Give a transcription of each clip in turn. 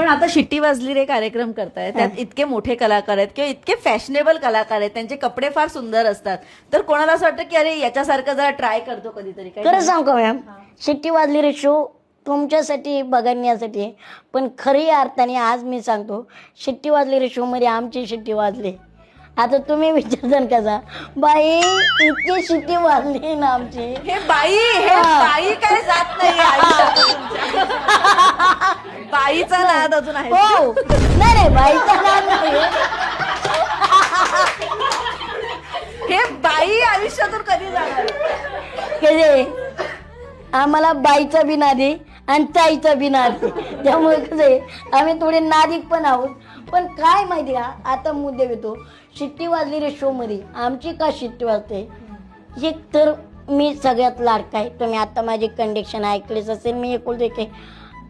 पण आता शिट्टी वाजली रे कार्यक्रम करतायत. त्यात इतके मोठे कलाकार आहेत किंवा इतके फॅशनेबल कलाकार आहेत. त्यांचे कपडे फार सुंदर असतात. तर कोणाला असं वाटतं की अरे याच्यासारखं जरा ट्राय करतो कधीतरी? खरं सांगू का मॅम? शिट्टी वाजली रे शो. तुमच्यासाठी बघण्यासाठी. पण खरी अर्थाने आज मी सांगतो शिट्टी वाजली रे शो मध्ये आमची शिट्टी वाजली. आता तुम्ही विचारताल कसा? बाई इतकी शिट्टी वाजली ना आमची. हे बाई हे. बाई काय जात नाही. अजून आहे. हो. नाही नाही बाईचा नाद नाही. हे बाई आयुष्यातून कधी जाणार? कसे आम्हाला बाईचा बी नादी आणि ताईचा बी नादी. त्यामुळे कसं आम्ही थोडे नादिक पण आहोत. पण काय माहिती का आता मुद्दे येतो शिट्टी वाजली रे शो मध्ये. आमची का शिट्टी वाजते? एक तर मी सगळ्यात लाडका आहे. तुम्ही आता माझे कंडिक्शन ऐकलेच असेल मी एकुलते की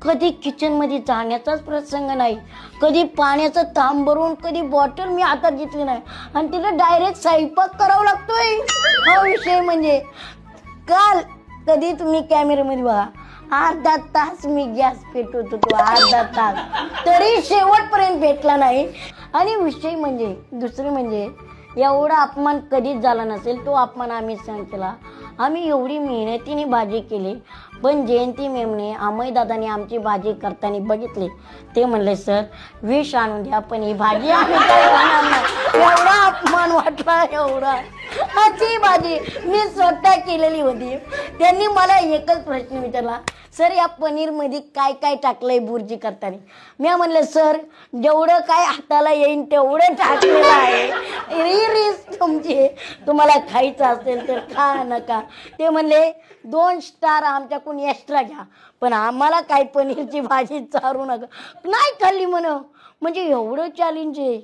कधी किचनमध्ये जाण्याचाच प्रसंग नाही. कधी पाण्याचं थांब भरून कधी बॉटल मी हातात घेतली नाही. आणि तिला डायरेक्ट स्वयंपाक करावा लागतोय. हा विषय म्हणजे काल कधी तुम्ही कॅमेऱ्यामध्ये बघा अर्धा तास मी गॅस पेटवत होतो अर्धा तास. तरी शेवटपर्यंत भेटला नाही. आणि विषय म्हणजे दुसरे म्हणजे एवढा अपमान कधीच झाला नसेल तो अपमान आम्ही सहन केला. आम्ही एवढी मेहनतीने भाजी केली पण जयंती मेमने अमयदादाने आमची भाजी करताना बघितली. ते म्हणले सर विष आणून द्या पण ही भाजी आम्ही एवढा अपमान वाटला एवढा. हा, ती भाजी मी स्वतः केलेली होती. त्यांनी मला एकच प्रश्न विचारला सर या पनीरमध्ये काय काय टाकलंय बुर्जी करताना? मी म्हणलं सर जेवढं काय हाताला येईन तेवढं टाकलेलं आहे. री रीस तुमची? तुम्हाला खायचं असेल तर खा नका ते म्हणले दोन स्टार आमच्याकडून एक्स्ट्रा घ्या पण आम्हाला काय पनीरची भाजी चारू नका. नाही खाल्ली म्हण म्हणजे एवढं चॅलेंज आहे.